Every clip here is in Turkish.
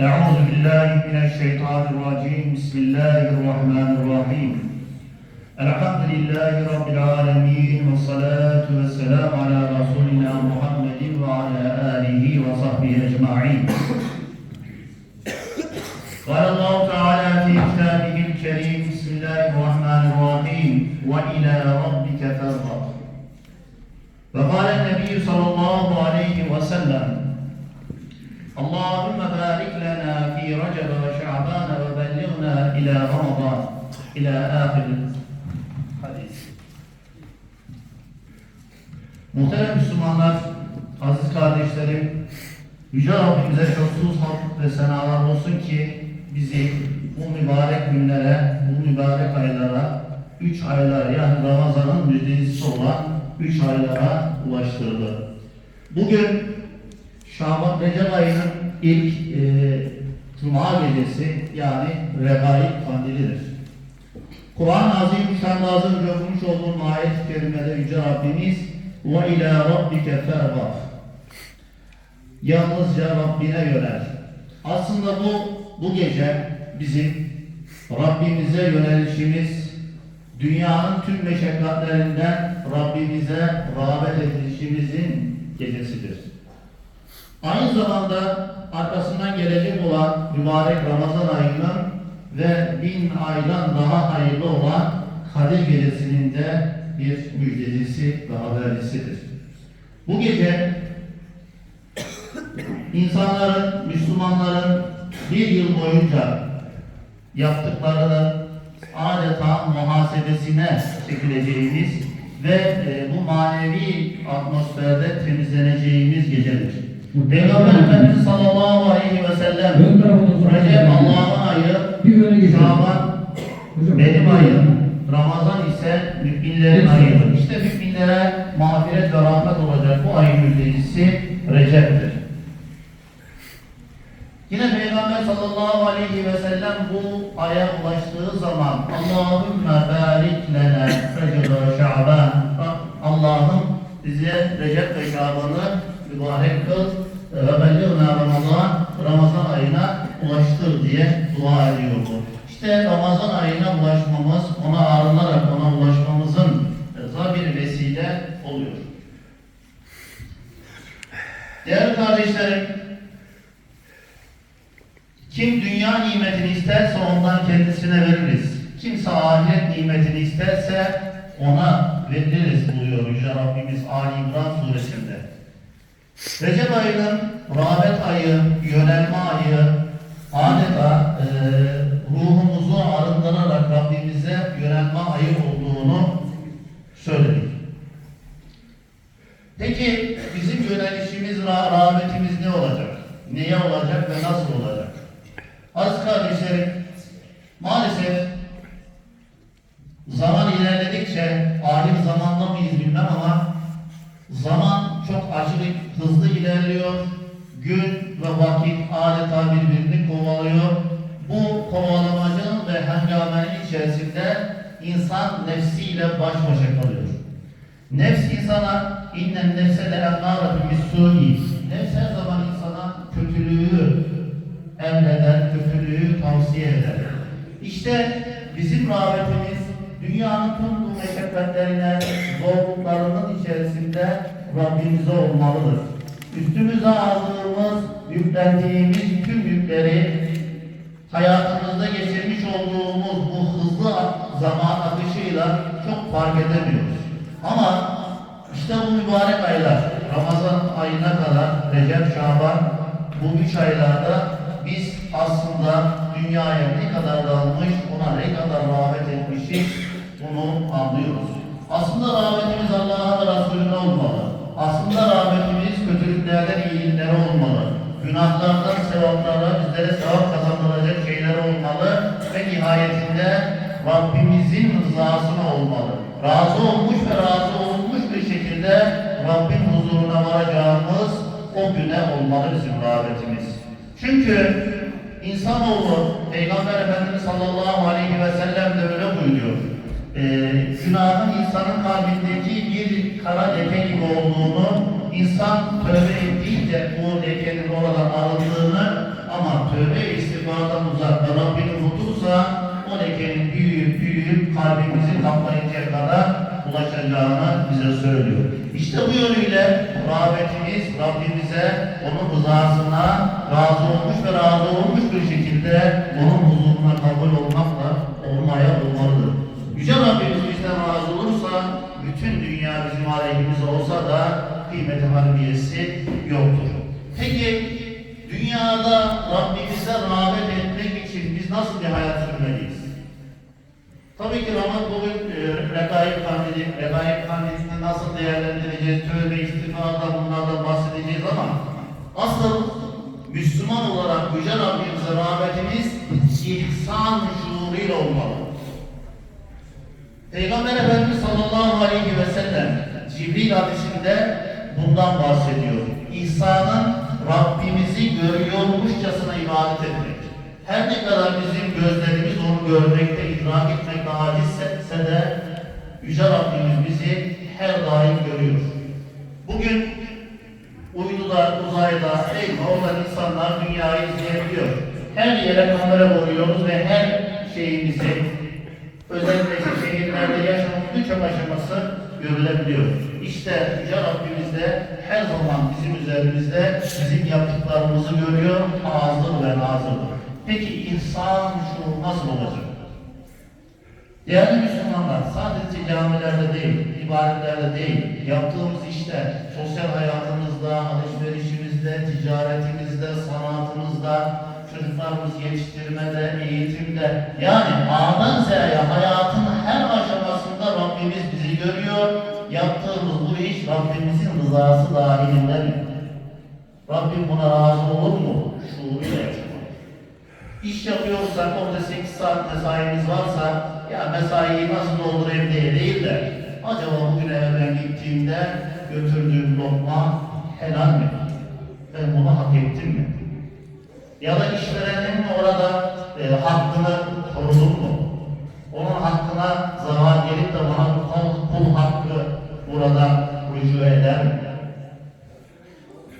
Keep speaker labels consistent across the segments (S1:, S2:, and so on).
S1: أعوذ بالله من الشيطان الرجيم بسم الله الرحمن الرحيم الحمد لله رب العالمين والصلاة والسلام على رسولنا محمد وعلى آله وصحبه أجمعين قال الله تعالى في كتابه الكريم بسم الله الرحمن الرحيم وإلى ربك فارغب وقال النبي صلى الله عليه وسلم Allahümme barik lana fi Recep ve Şaban ve bellighna ila Ramazan ila ahir hadis. Muhterem Müslümanlar, aziz kardeşlerim, Yüce Rabbimize sonsuz hamd ve senalar olsun ki bizi bu mübarek günlere, bu mübarek aylara, üç aylara yani Ramazan'ın müjdecisi olan üç aylara ulaştırdı. Bugün Şaban Recep ayının ilk e, Cuma gecesi yani Regaib kandilidir. Kur'an-ı Azimüşşan'da az önce okumuş olduğum ayet-i kerimede Yüce Rabbimiz ve ila rabbike fergab Yalnızca Rabbine yönel. Aslında bu bu gece bizim Rabbimize yönelişimiz dünyanın tüm meşakkatlerinden Rabbimize rağbet edilişimizin gecesidir. Aynı zamanda arkasından gelecek olan mübarek Ramazan ayının ve bin aydan daha hayırlı olan Kadir Gecesi'nin de bir müjdecisi ve habercisidir. Bu gece insanların, Müslümanların bir yıl boyunca yaptıklarının adeta muhasebesine çekileceğimiz ve e, bu manevi atmosferde temizleneceğimiz gecedir. Peygamber Efendimiz sallallahu aleyhi ve sellem Recep Allah'ın ayı,
S2: Bir öne geçelim.
S1: Şaban benim ayım, Ramazan ise müminlerin ayıdır. İşte müminlere mağfiret ve rahmet olacak bu ayın müjdecisi Recep'tir. Yine Peygamber sallallahu aleyhi ve sellem bu aya ulaştığı zaman Allahümme barik lena Recep ve Şaban Allah'ım bize Recep ve Şaban'ı mübarek kıl belliğna Ramazan Ramazan ayına ulaştır diye dua ediyordu. İşte Ramazan ayına ulaşmamız, ona arınarak ona ulaşmamızın da bir vesile oluyor. Değerli kardeşlerim, kim dünya nimetini isterse ondan kendisine veririz. Kimse ahiret nimetini isterse ona veririz buyuruyor Yüce Rabbimiz Ali İmran suresinde. Recep ayının rağbet ayı, yönelme ayı adeta e, ruhumuzu arındırarak Rabbimize yönelme ayı olduğunu söyledik. Peki bizim yönelişimiz, ra- rağbetimiz ne olacak? Neye olacak ve nasıl olacak? Aziz kardeşlerim, maalesef zaman ilerledikçe, ahir zamanda mıyız bilmem ama zaman ilerliyor. Gün ve vakit adeta birbirini kovalıyor. Bu kovalamacının ve hengamenin içerisinde insan nefsiyle baş başa kalıyor. Nefs insana innen nefse de emmâretun bis-sû'i. Nefs her zaman insana kötülüğü emreder, kötülüğü tavsiye eder. İşte bizim rağbetimiz dünyanın tüm bu meşakkatlerine, zorluklarının içerisinde Rabbimize olmalıdır. Üstümüze aldığımız, yüklendiğimiz tüm yükleri hayatımızda geçirmiş olduğumuz bu hızlı zaman akışıyla çok fark edemiyoruz. Ama işte bu mübarek aylar, Ramazan ayına kadar, Recep, Şaban, bu üç aylarda biz aslında dünyaya ne kadar dalmış, ona ne kadar rağbet etmişiz, bunu anlıyoruz. Aslında rağbetimiz Allah'a ve Resulüne olmalı. Aslında rağbetimiz olmalı. Günahlardan sevaplara, bizlere sevap kazandıracak şeyler olmalı ve nihayetinde Rabbimizin rızasına olmalı. Razı olmuş ve razı olmuş bir şekilde Rabbin huzuruna varacağımız o güne olmalı bizim rağbetimiz. Çünkü insanoğlu Peygamber Efendimiz sallallahu aleyhi ve sellem de öyle buyuruyor. Ee, günahın insanın kalbindeki bir kara leke gibi olduğunu, insan tövbe ettiği de bu lekenin orada alındığını ama tövbe istiğfardan uzakta Rabbini unutursa o lekenin büyüyüp büyüyüp kalbimizi kaplayıncaya kadar ulaşacağını bize söylüyor. İşte bu yönüyle rağbetimiz Rabbimize, onun rızasına razı olmuş ve razı olmuş bir şekilde onun huzuruna kabul olmakla olmaya olmalıdır. Yüce Rabbimiz bizden razı olursa bütün dünya bizim aleyhimize olsa da kıymeti harbiyesi yoktur. Peki dünyada Rabbimize rağbet etmek için biz nasıl bir hayat sürmeliyiz? Tabii ki Ramazan bugün e, Regaib Kandili, Regaib Kandili'ni nasıl değerlendireceğiz, tövbe istifada bunlardan bahsedeceğiz ama asıl Müslüman olarak Yüce Rabbimize rağbetimiz ihsan şuuruyla olmalı. Peygamber Efendimiz sallallahu aleyhi ve sellem Cibril hadisinde bundan bahsediyor. İsa'nın Rabbimizi görüyormuşçasına ibadet etmek. Her ne kadar bizim gözlerimiz onu görmekte, idrak etmekte acizse de Yüce Rabbimiz bizi her daim görüyor. Bugün uyduda, uzayda, mi? Oradan insanlar dünyayı izleyebiliyor. Her yere kamera koyuyoruz ve her şeyimizi, özellikle şehirlerde yaşamın birçok aşaması görülebiliyor. İşte Yüce Rabbimiz de her zaman bizim üzerimizde bizim yaptıklarımızı görüyor, hazır ve nazırdır. Peki insan şu nasıl olacak? Değerli Müslümanlar, sadece camilerde değil, ibadetlerde değil, yaptığımız işte, sosyal hayatımızda, alışverişimizde, ticaretimizde, sanatımızda, çocuklarımızı yetiştirmede, eğitimde, yani A'dan Z'ye hayatın her aşamasında Rabbimiz bizi görüyor. Yaptığımız bu iş Rabbimizin rızası dahilinde mi? Rabbim buna razı olur mu? Şuuruyla yaşamak. İş yapıyorsak orada 8 saat mesaimiz varsa ya mesaiyi nasıl doldurayım diye değil de acaba bugün eve ben gittiğimde götürdüğüm lokma helal mi? Ben bunu hak ettim mi? Ya da işverenin orada e, hakkını korudum mu? Onun hakkına zarar gelip de bana burada rücu eder mi?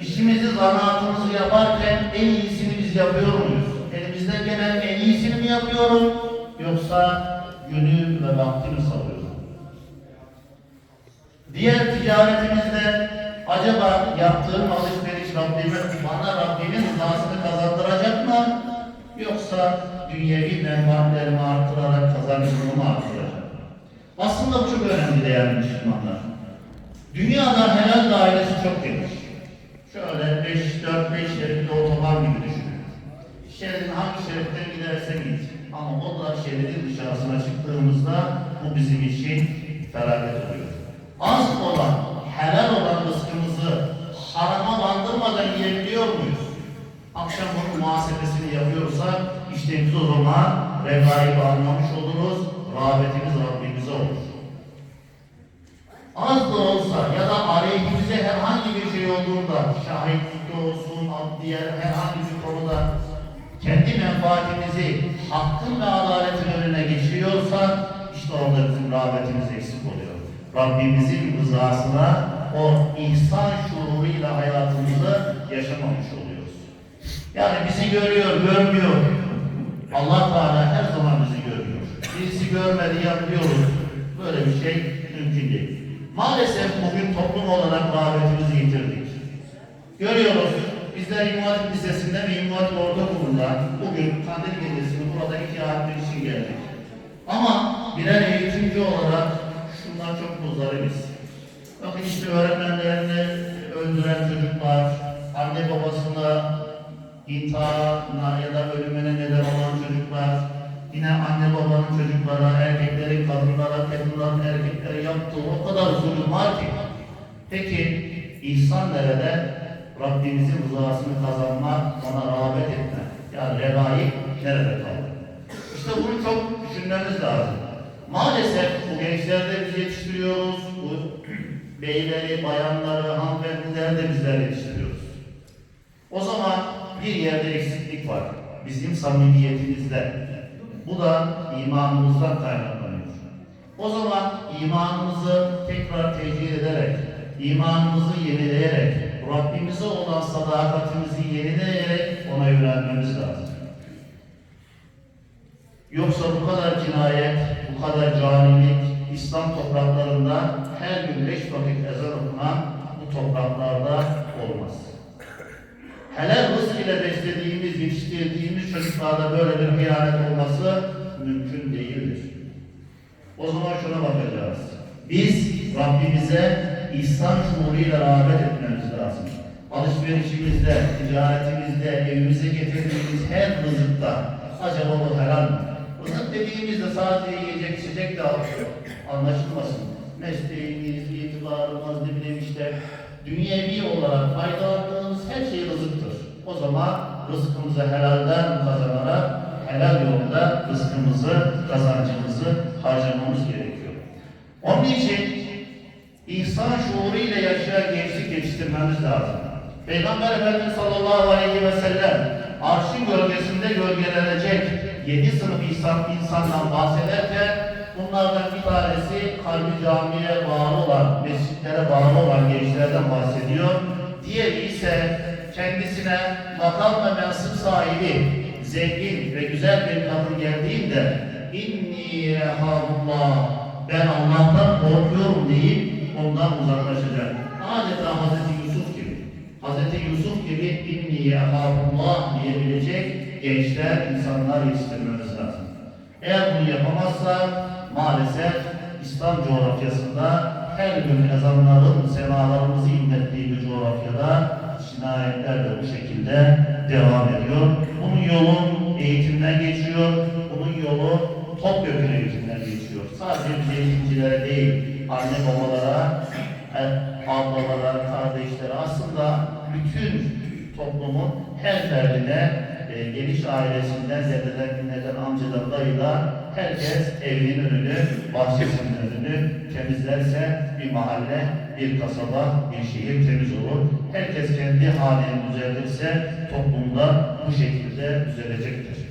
S1: İşimizi, zanaatımızı yaparken en iyisini biz yapıyor muyuz? Elimizden gelen en iyisini mi yapıyorum? Yoksa günü ve vakti mi salıyoruz? Diğer ticaretimizde acaba yaptığım alışveriş Rabbime, bana Rabbimin rızasını kazandıracak mı? Yoksa dünyevi menfaatlerimi artırarak kazancımı mı artıracak? Aslında bu çok önemli değerli Müslümanlar. Dünyada helal dairesi çok geniş. Şöyle 5 4 5 şeritli otoban gibi düşünün. Şeridin hangi şeritten gidersen git. Ama o da şeridin dışarısına çıktığımızda bu bizim için felaket oluyor. Az olan, helal olan rızkımızı harama bandırmadan yiyebiliyor muyuz? Akşam bunun muhasebesini yapıyorsak işte biz o zaman regaib almamış oluruz, rağbetimiz Rabbimize olur. Az da olsa ya da aleyhimize herhangi bir şey olduğunda şahitlikte olsun, diğer herhangi bir konuda kendi menfaatimizi hakkın ve adaletin önüne geçiriyorsa işte orada bizim rağbetimiz eksik oluyor. Rabbimizin rızasına o ihsan şuuruyla hayatımızı yaşamamış oluyoruz. Yani bizi görüyor, görmüyor. Allah Teala her zaman bizi görüyor. Birisi görmedi yapıyoruz. Böyle bir şey mümkün değil. Maalesef bugün toplum olarak rağbetimizi yitirdik. Görüyoruz. Bizler İmam Hatip Lisesi'nde ve İmam Hatip Ortaokulu'nda bugün kandil gecesini burada iki hatip için geldik. Ama birer eğitimci olarak şundan çok muzdaribiz. Bakın işte öğretmenlerini öldüren çocuklar, anne babasına intiharına ya da ölümüne neden olan çocuklar, yine anne babanın çocuklara, erkeklerin kadınlara, kadınların erkeklere yaptığı o kadar zulüm var ki. Peki ihsan nerede? Rabbimizin rızasını kazanmak, ona rağbet etmek. Yani regaib nerede kaldı? İşte bunu çok düşünmemiz lazım. Maalesef bu gençlerde biz yetiştiriyoruz, bu beyleri, bayanları, hanımefendileri de bizler yetiştiriyoruz. O zaman bir yerde eksiklik var. Bizim samimiyetimizde. Bu da imanımızdan kaynaklanıyor. O zaman imanımızı tekrar tecrübe ederek, imanımızı yenileyerek, Rabbimize olan sadakatimizi yenileyerek ona yönelmemiz lazım. Yoksa bu kadar cinayet, bu kadar canilik İslam topraklarında her gün beş vakit ezan okunan bu topraklarda olmaz. Helal rızk ile beslediğimiz, yetiştirdiğimiz çocuklarda böyle bir hıyanet olması mümkün değildir. O zaman şuna bakacağız. Biz Rabbimize ihsan şuuruyla rağbet etmemiz lazım. Alışverişimizde, ticaretimizde, evimize getirdiğimiz her rızıkta acaba bu helal mi? Rızık dediğimizde sadece yiyecek, içecek de alışıyor. Anlaşılmasın. Mesleğimiz, itibarımız, ne bileyim işte dünyevi olarak faydalandığımız her şey rızıktır. O zaman rızkımızı helalden kazanarak helal yolda rızkımızı, kazancımızı harcamamız gerekiyor. Onun için İhsan şuuruyla yaşayan gençlik yetiştirmemiz lazım. Peygamber Efendimiz sallallahu aleyhi ve sellem arşın gölgesinde gölgelenecek yedi sınıf insan, insandan bahsederken bunlardan bir tanesi kalbi camiye bağlı olan, mescitlere bağlı olan gençlerden bahsediyor. Diğeri ise kendisine makam ve mensup sahibi, zengin ve güzel bir kadın geldiğinde inni Allah ben Allah'tan korkuyorum deyip ondan uzaklaşacak. Adeta Hz. Yusuf gibi. Hz. Yusuf gibi inni Allah diyebilecek gençler, insanlar yetiştirmemiz lazım. Eğer bunu yapamazsa maalesef İslam coğrafyasında her gün ezanların semalarımızı inlettiği bir coğrafyada cinayetler de bu şekilde devam ediyor. Bunun yolu eğitimden geçiyor. Bunun yolu topyekun eğitimden geçiyor. Sadece biz eğitimcilere değil, anne babalara, e, ablalara, kardeşlere aslında bütün toplumun her ferdine e, geniş ailesinden, dededen, neden, amcadan, dayıdan herkes evinin önünü, bahçesinin önünü temizlerse bir mahalle, bir kasaba, bir şehir temiz olur. Herkes kendi halini düzeltirse toplumda bu şekilde düzelecektir.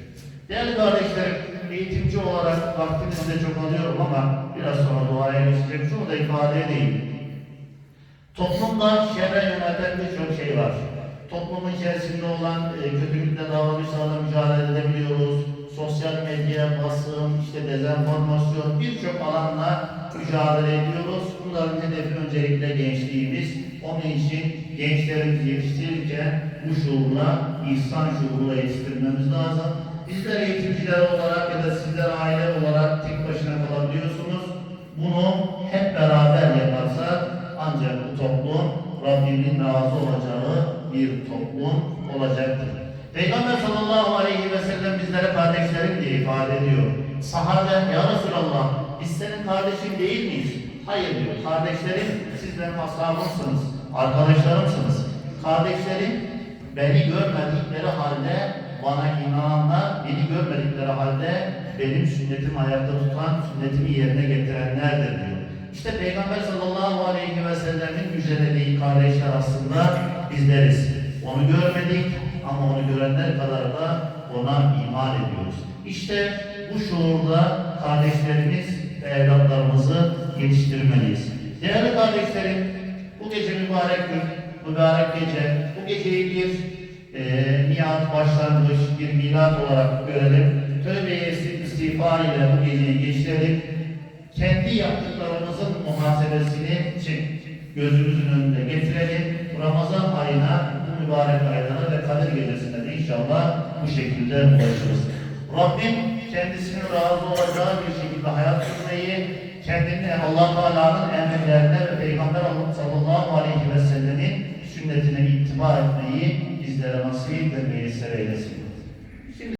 S1: Değerli kardeşlerim, eğitimci olarak vaktinizi de çok alıyorum ama biraz sonra duaya geçeceğim. Şunu da ifade edeyim. Toplumda şerre yönelten birçok şey var. Toplumun içerisinde olan e, kötülükle davranışlarla mücadele edebiliyoruz. Sosyal medya, basın, işte dezenformasyon birçok alanla mücadele ediyoruz. Bunların hedefi öncelikle gençliğimiz. Onun için gençlerimizi yetiştirirken bu şuurla, ihsan şuuruyla yetiştirmemiz lazım. Bizler eğitimciler olarak ya da sizler aile olarak tek başına kalabiliyorsunuz. Bunu hep beraber yaparsak ancak bu toplum Rabbimin razı olacağı bir toplum olacaktır. Peygamber sallallahu aleyhi ve sellem bizlere kardeşlerim diye ifade ediyor. Sahabe ya Resulallah biz senin kardeşin değil miyiz? Hayır diyor. Kardeşlerim siz benim ashabımsınız, arkadaşlarımsınız. Kardeşlerim beni görmedikleri halde bana inananlar, beni görmedikleri halde benim sünnetimi ayakta tutan, sünnetimi yerine getirenlerdir diyor. İşte Peygamber sallallahu aleyhi ve sellemin müjdelediği kardeşler aslında bizleriz. Onu görmedik ama onu görenler kadar da ona iman ediyoruz. İşte bu şuurda kardeşlerimiz ve evlatlarımızı yetiştirmeliyiz. Değerli kardeşlerim, bu gece mübarek gün, mübarek gece, bu geceyi bir e, niyat başlangıç, bir milat olarak görelim. Tövbe istiğfar ile bu geceyi geçirelim. Kendi yaptıklarımızın muhasebesini çek, gözümüzün önünde getirelim. Ramazan ayına, bu mübarek aylara ve Kadir gecesinde de inşallah bu şekilde ulaşırız. Rabbim kendisinin razı olacağı bir şekilde hayat sürmeyi, kendini Allah Teala'nın emirlerine ve Peygamber sallallahu aleyhi ve sellemin sünnetine ittiba etmeyi bizlere nasip ve müyesser eylesin.